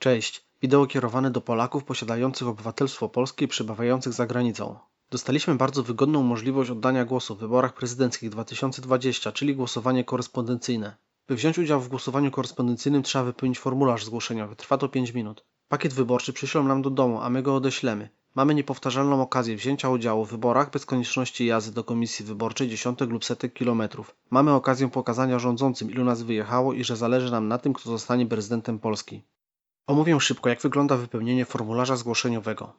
Cześć. Wideo kierowane do Polaków posiadających obywatelstwo polskie i przebywających za granicą. Dostaliśmy bardzo wygodną możliwość oddania głosu w wyborach prezydenckich 2020, czyli głosowanie korespondencyjne. By wziąć udział w głosowaniu korespondencyjnym trzeba wypełnić formularz zgłoszeniowy. Trwa to 5 minut. Pakiet wyborczy przyślą nam do domu, a my go odeślemy. Mamy niepowtarzalną okazję wzięcia udziału w wyborach bez konieczności jazdy do komisji wyborczej dziesiątek lub setek kilometrów. Mamy okazję pokazania rządzącym, ilu nas wyjechało i że zależy nam na tym, kto zostanie prezydentem Polski. Omówię szybko, jak wygląda wypełnienie formularza zgłoszeniowego.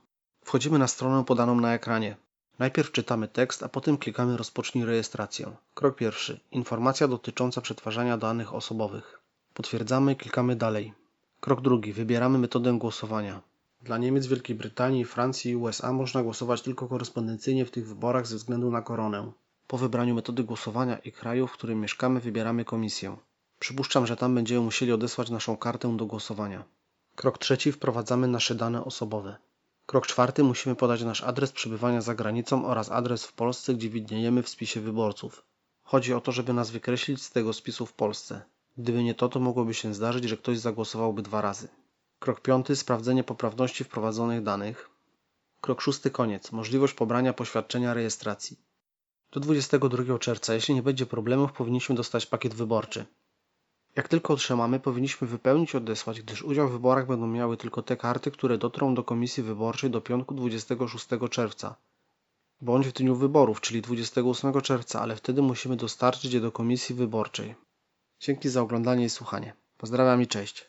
Wchodzimy na stronę podaną na ekranie. Najpierw czytamy tekst, a potem klikamy Rozpocznij rejestrację. Krok pierwszy. Informacja dotycząca przetwarzania danych osobowych. Potwierdzamy, klikamy Dalej. Krok drugi. Wybieramy metodę głosowania. Dla Niemiec, Wielkiej Brytanii, Francji i USA można głosować tylko korespondencyjnie w tych wyborach ze względu na koronę. Po wybraniu metody głosowania i kraju, w którym mieszkamy, wybieramy komisję. Przypuszczam, że tam będziemy musieli odesłać naszą kartę do głosowania. Krok trzeci. Wprowadzamy nasze dane osobowe. Krok czwarty. Musimy podać nasz adres przebywania za granicą oraz adres w Polsce, gdzie widniejemy w spisie wyborców. Chodzi o to, żeby nas wykreślić z tego spisu w Polsce. Gdyby nie to, to mogłoby się zdarzyć, że ktoś zagłosowałby dwa razy. Krok piąty. Sprawdzenie poprawności wprowadzonych danych. Krok szósty. Koniec. Możliwość pobrania poświadczenia rejestracji. Do 22 czerwca, jeśli nie będzie problemów, powinniśmy dostać pakiet wyborczy. Jak tylko otrzymamy, powinniśmy wypełnić i odesłać, gdyż udział w wyborach będą miały tylko te karty, które dotrą do komisji wyborczej do piątku 26 czerwca. Bądź w dniu wyborów, czyli 28 czerwca, ale wtedy musimy dostarczyć je do komisji wyborczej. Dzięki za oglądanie i słuchanie. Pozdrawiam i cześć.